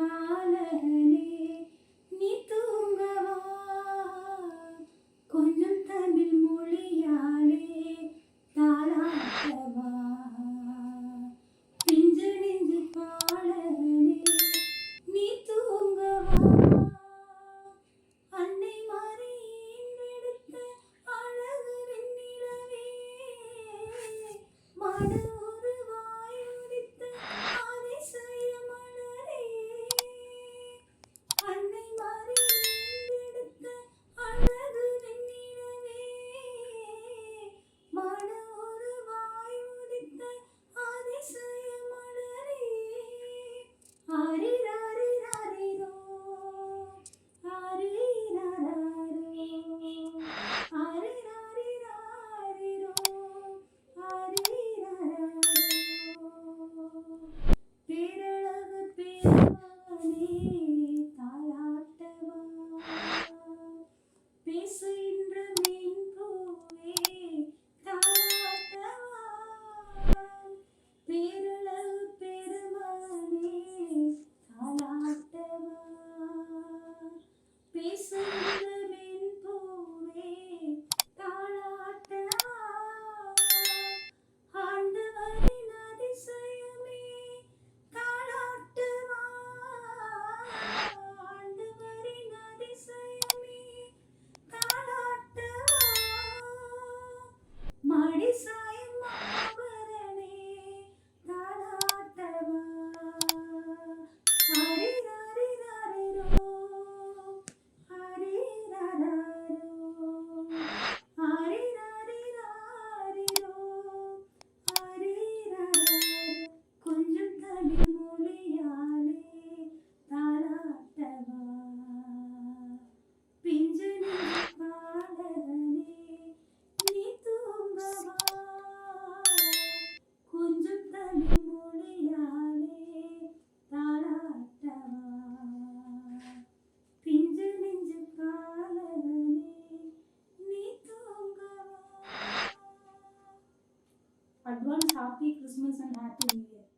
பாலகனே நீ தூங்கவா? கொஞ்சம் தமிழ் மொழியாலே தாராட்டவா பிஞ்சு நெஞ்சு பாலகனே நீ தூங்கவா? அன்னை மாறியின் எடுத்த அழகு நிலவே மாடு साथ Christmas and happy new year.